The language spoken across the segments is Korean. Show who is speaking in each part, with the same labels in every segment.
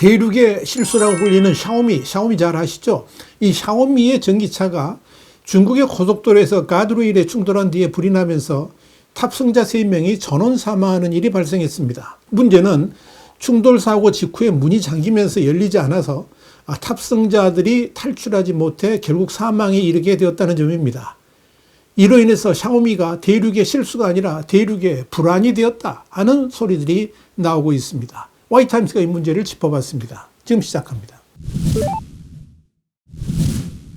Speaker 1: 대륙의 실수라고 불리는 샤오미, 샤오미 잘 아시죠? 이 샤오미의 전기차가 중국의 고속도로에서 가드레일에 충돌한 뒤에 불이 나면서 탑승자 3명이 전원 사망하는 일이 발생했습니다. 문제는 충돌 사고 직후에 문이 잠기면서 열리지 않아서 아, 탑승자들이 탈출하지 못해 결국 사망에 이르게 되었다는 점입니다. 이로 인해서 샤오미가 대륙의 실수가 아니라 대륙의 불안이 되었다 하는 소리들이 나오고 있습니다. 와이타임스가 이 문제를 짚어봤습니다. 지금 시작합니다.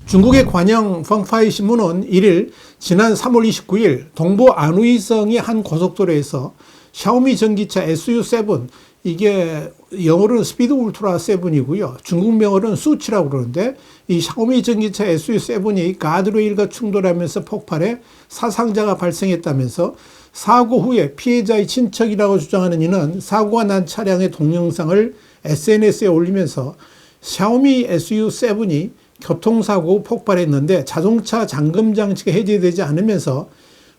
Speaker 1: 중국의 관영 펑파이 신문은 1일 지난 3월 29일 동부 안우이성의 한 고속도로에서 샤오미 전기차 SU7 이게 영어로는 스피드 울트라 7이고요. 중국명어로는 수치라고 그러는데 이 샤오미 전기차 SU7이 가드레일과 충돌하면서 폭발해 사상자가 발생했다면서 사고 후에 피해자의 친척이라고 주장하는 이는 사고가 난 차량의 동영상을 SNS에 올리면서 샤오미 SU7이 교통사고 후 폭발했는데 자동차 잠금 장치가 해제되지 않으면서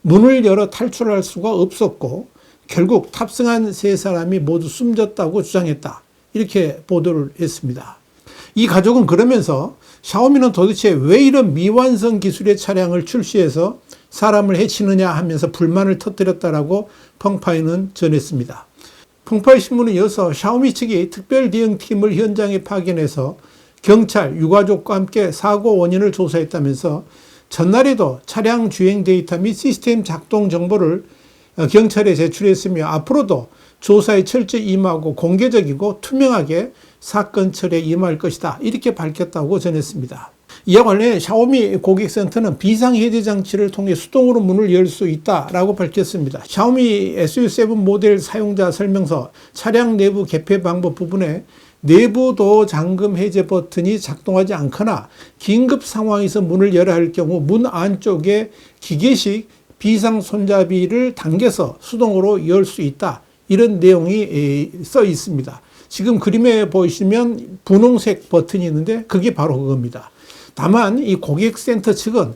Speaker 1: 문을 열어 탈출할 수가 없었고 결국 탑승한 세 사람이 모두 숨졌다고 주장했다. 이렇게 보도를 했습니다. 이 가족은 그러면서 샤오미는 도대체 왜 이런 미완성 기술의 차량을 출시해서 사람을 해치느냐 하면서 불만을 터뜨렸다라고 펑파이는 전했습니다. 펑파이 신문은 이어서 샤오미 측이 특별 대응팀을 현장에 파견해서 경찰, 유가족과 함께 사고 원인을 조사했다면서 전날에도 차량 주행 데이터 및 시스템 작동 정보를 경찰에 제출했으며 앞으로도 조사에 철저히 임하고 공개적이고 투명하게 사건 처리에 임할 것이다. 이렇게 밝혔다고 전했습니다. 이와 관련해 샤오미 고객센터는 비상해제 장치를 통해 수동으로 문을 열 수 있다라고 밝혔습니다. 샤오미 SU7 모델 사용자 설명서 차량 내부 개폐 방법 부분에 내부 도어 잠금 해제 버튼이 작동하지 않거나 긴급 상황에서 문을 열어야 할 경우 문 안쪽에 기계식 비상 손잡이를 당겨서 수동으로 열 수 있다. 이런 내용이 써 있습니다. 지금 그림에 보시면 분홍색 버튼이 있는데 그게 바로 그겁니다. 다만 이 고객센터 측은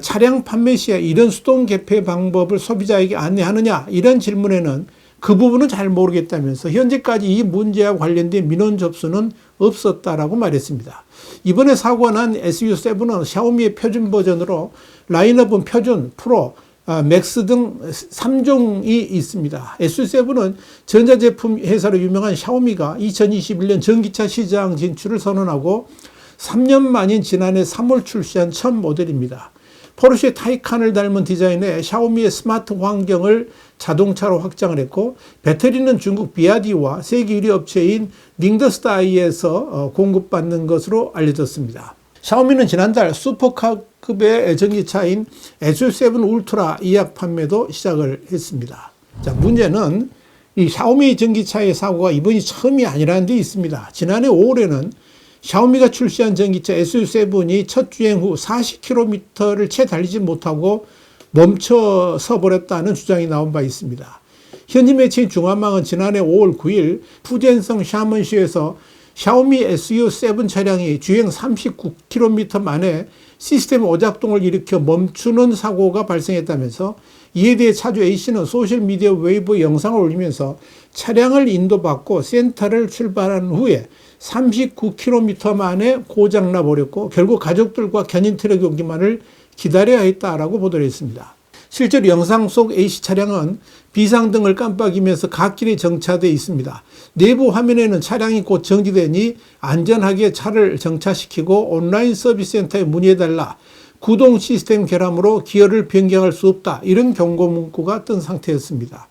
Speaker 1: 차량 판매 시에 이런 수동 개폐 방법을 소비자에게 안내하느냐 이런 질문에는 그 부분은 잘 모르겠다면서 현재까지 이 문제와 관련된 민원 접수는 없었다라고 말했습니다. 이번에 사고가 난 SU7은 샤오미의 표준 버전으로 라인업은 표준, 프로, 아, 맥스 등 3종이 있습니다. S7은 전자제품 회사로 유명한 샤오미가 2021년 전기차 시장 진출을 선언하고 3년 만인 지난해 3월 출시한 첫 모델입니다. 포르쉐 타이칸을 닮은 디자인에 샤오미의 스마트 환경을 자동차로 확장을 했고 배터리는 중국 비아디와 세계 1위 업체인 닝더스타이에서 어, 공급받는 것으로 알려졌습니다. 샤오미는 지난달 슈퍼카급의 전기차인 S7 울트라 이약 판매도 시작을 했습니다. 자, 문제는 이 샤오미 전기차의 사고가 이번이 처음이 아니라는 데 있습니다. 지난해 5월에는 샤오미가 출시한 전기차 SU7이 첫 주행 후 40km를 채 달리지 못하고 멈춰 서 버렸다는 주장이 나온 바 있습니다. 현지 매체인 중화망은 지난해 5월 9일 푸젠성 샤먼시에서 샤오미 SU7 차량이 주행 39km 만에 시스템 오작동을 일으켜 멈추는 사고가 발생했다면서 이에 대해 차주 A씨는 소셜미디어 웨이브 영상을 올리면서 차량을 인도받고 센터를 출발한 후에 39km 만에 고장나 버렸고 결국 가족들과 견인 트럭이 오기만을 기다려야 했다라고 보도를 했습니다. 실제로 영상 속 A씨 차량은 비상등을 깜빡이면서 갓길에 정차되어 있습니다. 내부 화면에는 차량이 곧 정지되니 안전하게 차를 정차시키고 온라인 서비스 센터에 문의해달라. 구동 시스템 결함으로 기어를 변경할 수 없다. 이런 경고 문구가 뜬 상태였습니다.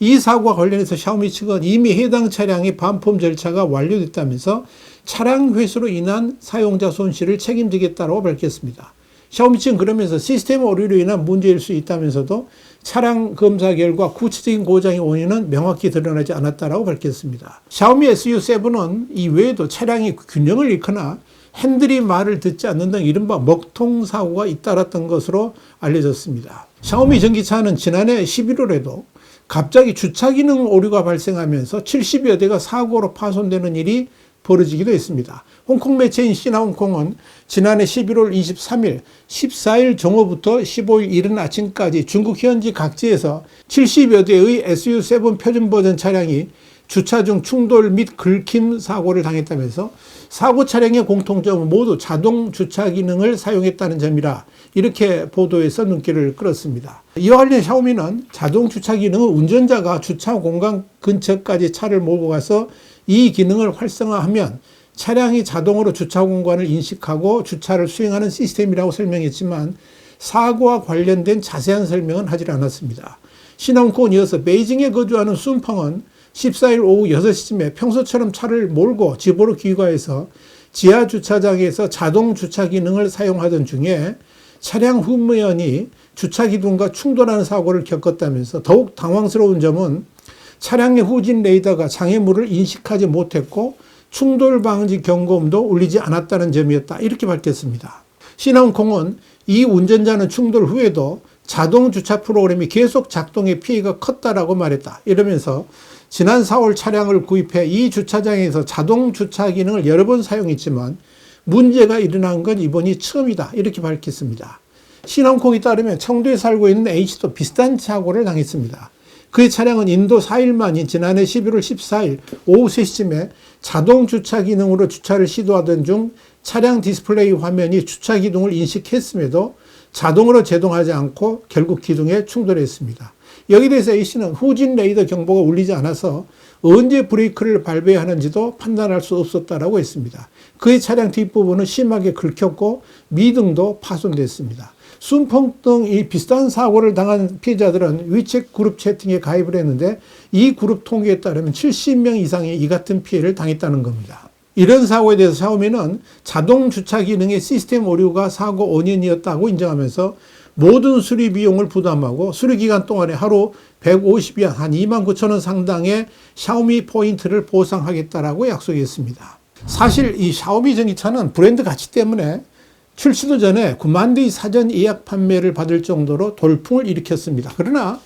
Speaker 1: 이 사고와 관련해서 샤오미 측은 이미 해당 차량의 반품 절차가 완료됐다면서 차량 회수로 인한 사용자 손실을 책임지겠다고 밝혔습니다. 샤오미 측은 그러면서 시스템 오류로 인한 문제일 수 있다면서도 차량 검사 결과 구체적인 고장의 원인은 명확히 드러나지 않았다고 밝혔습니다. 샤오미 SU7은 이 외에도 차량이 균형을 잃거나 핸들이 말을 듣지 않는 등 이른바 먹통 사고가 잇따랐던 것으로 알려졌습니다. 샤오미 전기차는 지난해 11월에도 갑자기 주차 기능 오류가 발생하면서 70여 대가 사고로 파손되는 일이 벌어지기도 했습니다. 홍콩 매체인 시나홍콩은 지난해 11월 23일, 14일 정오부터 15일 이른 아침까지 중국 현지 각지에서 70여 대의 SU7 표준 버전 차량이 주차 중 충돌 및 긁힘 사고를 당했다면서 사고 차량의 공통점은 모두 자동 주차 기능을 사용했다는 점이라 이렇게 보도에서 눈길을 끌었습니다. 이와 관련 샤오미는 자동 주차 기능은 운전자가 주차 공간 근처까지 차를 몰고 가서 이 기능을 활성화하면 차량이 자동으로 주차 공간을 인식하고 주차를 수행하는 시스템이라고 설명했지만 사고와 관련된 자세한 설명은 하지 않았습니다. 신앙콘 이어서 베이징에 거주하는 순펑은 14일 오후 6시쯤에 평소처럼 차를 몰고 집으로 귀가해서 지하 주차장에서 자동 주차 기능을 사용하던 중에 차량 후면이 주차 기둥과 충돌하는 사고를 겪었다면서 더욱 당황스러운 점은 차량의 후진 레이더가 장애물을 인식하지 못했고 충돌 방지 경고음도 울리지 않았다는 점이었다. 이렇게 밝혔습니다. 신한콩은 이 운전자는 충돌 후에도 자동 주차 프로그램이 계속 작동해 피해가 컸다라고 말했다. 이러면서 지난 4월 차량을 구입해 이 주차장에서 자동 주차 기능을 여러 번 사용했지만 문제가 일어난 건 이번이 처음이다. 이렇게 밝혔습니다. 신한콩이 따르면 청도에 살고 있는 H도 비슷한 사고를 당했습니다. 그의 차량은 인도 4일 만인 지난해 11월 14일 오후 3시쯤에 자동 주차 기능으로 주차를 시도하던 중 차량 디스플레이 화면이 주차 기둥을 인식했음에도 자동으로 제동하지 않고 결국 기둥에 충돌했습니다. 여기 대해서 A씨는 후진 레이더 경보가 울리지 않아서 언제 브레이크를 밟아야 하는지도 판단할 수 없었다라고 했습니다. 그의 차량 뒷부분은 심하게 긁혔고 미등도 파손됐습니다. 순풍 등 이 비슷한 사고를 당한 피해자들은 위챗 그룹 채팅에 가입을 했는데 이 그룹 통계에 따르면 70명 이상이 이 같은 피해를 당했다는 겁니다. 이런 사고에 대해서 샤오미는 자동 주차 기능의 시스템 오류가 사고 원인이었다고 인정하면서 모든 수리 비용을 부담하고 수리 기간 동안에 하루 150위안 한 2만 9천 원 상당의 샤오미 포인트를 보상하겠다라고 약속했습니다. 사실 이 샤오미 전기차는 브랜드 가치 때문에 출시도 전에 9만 대의 사전 예약 판매를 받을 정도로 돌풍을 일으켰습니다. 그러나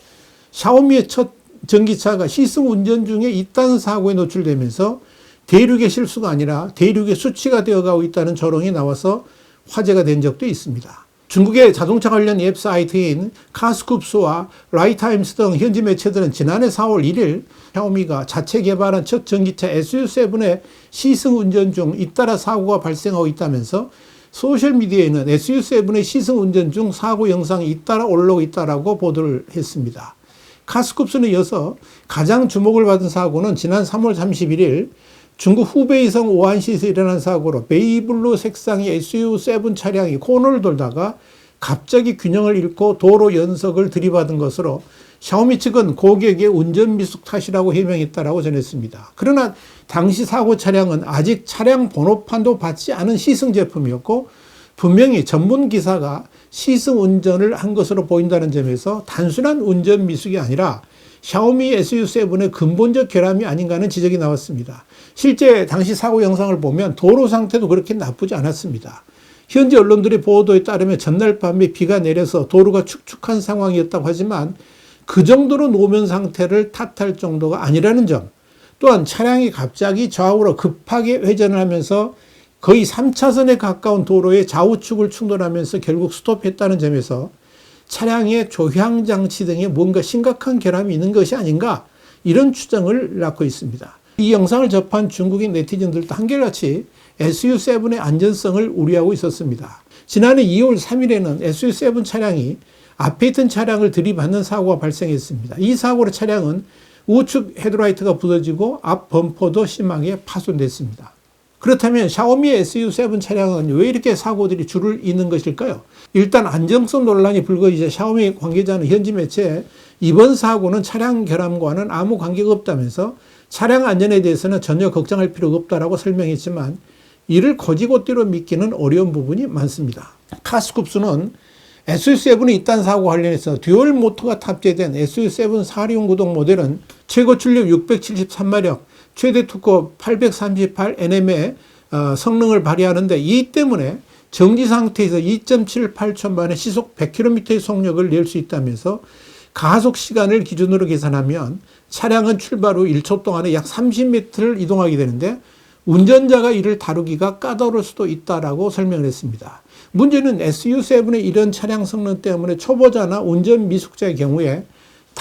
Speaker 1: 샤오미의 첫 전기차가 시승 운전 중에 이딴 사고에 노출되면서 대륙의 실수가 아니라 대륙의 수치가 되어가고 있다는 조롱이 나와서 화제가 된 적도 있습니다. 중국의 자동차 관련 앱 사이트인 카스쿱스와 라이타임스 등 현지 매체들은 지난해 4월 1일 샤오미가 자체 개발한 첫 전기차 SU7의 시승 운전 중 잇따라 사고가 발생하고 있다면서 소셜미디어에는 SU7의 시승 운전 중 사고 영상이 잇따라 올라오고 있다라고 보도를 했습니다. 카스쿱스는 이어서 가장 주목을 받은 사고는 지난 3월 31일 중국 후베이성 오안시에서 일어난 사고로 베이블루 색상의 SU7 차량이 코너를 돌다가 갑자기 균형을 잃고 도로 연석을 들이받은 것으로 샤오미 측은 고객의 운전 미숙 탓이라고 해명했다라고 전했습니다. 그러나 당시 사고 차량은 아직 차량 번호판도 받지 않은 시승 제품이었고 분명히 전문 기사가 시승 운전을 한 것으로 보인다는 점에서 단순한 운전 미숙이 아니라 샤오미 SU7의 근본적 결함이 아닌가 하는 지적이 나왔습니다. 실제 당시 사고 영상을 보면 도로 상태도 그렇게 나쁘지 않았습니다. 현지 언론들의 보도에 따르면 전날 밤에 비가 내려서 도로가 축축한 상황이었다고 하지만 그 정도로 노면 상태를 탓할 정도가 아니라는 점, 또한 차량이 갑자기 좌우로 급하게 회전을 하면서 거의 3차선에 가까운 도로에 좌우측을 충돌하면서 결국 스톱했다는 점에서 차량의 조향 장치 등에 뭔가 심각한 결함이 있는 것이 아닌가 이런 추정을 낳고 있습니다. 이 영상을 접한 중국인 네티즌들도 한결같이 SU7의 안전성을 우려하고 있었습니다. 지난해 2월 3일에는 SU7 차량이 앞에 있던 차량을 들이받는 사고가 발생했습니다. 이 사고로 차량은 우측 헤드라이트가 부서지고 앞 범퍼도 심하게 파손됐습니다. 그렇다면 샤오미 SU7 차량은 왜 이렇게 사고들이 줄을 잇는 것일까요? 일단 안정성 논란이 불거지자 샤오미 관계자는 현지 매체에 이번 사고는 차량 결함과는 아무 관계가 없다면서 차량 안전에 대해서는 전혀 걱정할 필요가 없다라고 설명했지만 이를 거지고대로 믿기는 어려운 부분이 많습니다. 카스쿱스는 SU7이 있다는 사고 관련해서 듀얼 모터가 탑재된 SU7 4륜 구동 모델은 최고 출력 673마력, 최대 투코 838nm의 어, 성능을 발휘하는데 이 때문에 정지 상태에서 2.78초 만에 시속 100km의 속력을 낼 수 있다면서 가속 시간을 기준으로 계산하면 차량은 출발 후 1초 동안에 약 30m를 이동하게 되는데 운전자가 이를 다루기가 까다로울 수도 있다라고 설명을 했습니다. 문제는 SU7의 이런 차량 성능 때문에 초보자나 운전 미숙자의 경우에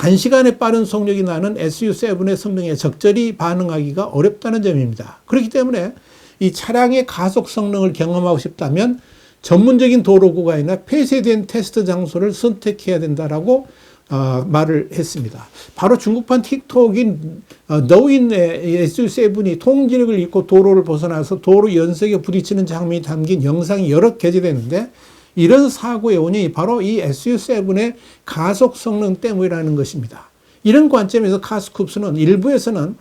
Speaker 1: 단시간에 빠른 속력이 나는 SU7의 성능에 적절히 반응하기가 어렵다는 점입니다. 그렇기 때문에 이 차량의 가속 성능을 경험하고 싶다면 전문적인 도로 구간이나 폐쇄된 테스트 장소를 선택해야 된다라고 어, 말을 했습니다. 바로 중국판 틱톡인 어, 너인의 SU7이 통진력을 잃고 도로를 벗어나서 도로 연석에 부딪히는 장면이 담긴 영상이 여러 게재되는데 이런 사고의 원인이 바로 이 SU7의 가속 성능 때문이라는 것입니다. 이런 관점에서 카스쿱스는 일부에서는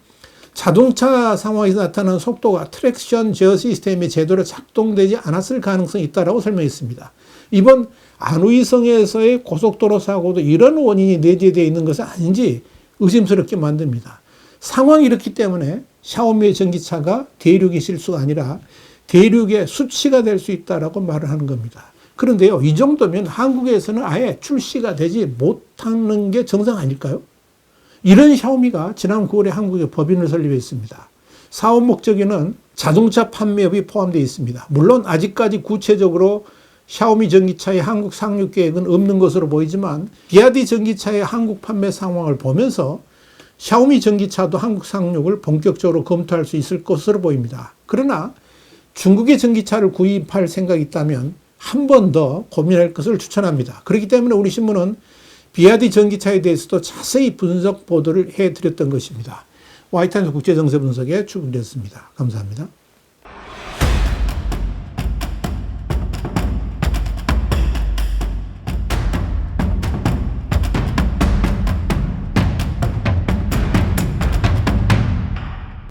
Speaker 1: 자동차 상황에서 나타나는 속도가 트랙션 제어 시스템이 제대로 작동되지 않았을 가능성이 있다고 설명했습니다. 이번 안우이성에서의 고속도로 사고도 이런 원인이 내재되어 있는 것은 아닌지 의심스럽게 만듭니다. 상황이 이렇기 때문에 샤오미의 전기차가 대륙의 실수가 아니라 대륙의 수치가 될 수 있다라고 말을 하는 겁니다. 그런데요, 이 정도면 한국에서는 아예 출시가 되지 못하는 게 정상 아닐까요? 이런 샤오미가 지난 9월에 한국에 법인을 설립했습니다. 사업 목적에는 자동차 판매업이 포함되어 있습니다. 물론 아직까지 구체적으로 샤오미 전기차의 한국 상륙 계획은 없는 것으로 보이지만 비아디 전기차의 한국 판매 상황을 보면서 샤오미 전기차도 한국 상륙을 본격적으로 검토할 수 있을 것으로 보입니다. 그러나 중국의 전기차를 구입할 생각이 있다면 한 번 더 고민할 것을 추천합니다. 그렇기 때문에 우리 신문은 비아디 전기차에 대해서도 자세히 분석 보도를 해 드렸던 것입니다. 와이탄스 국제정세 분석의 추분이었습니다. 감사합니다.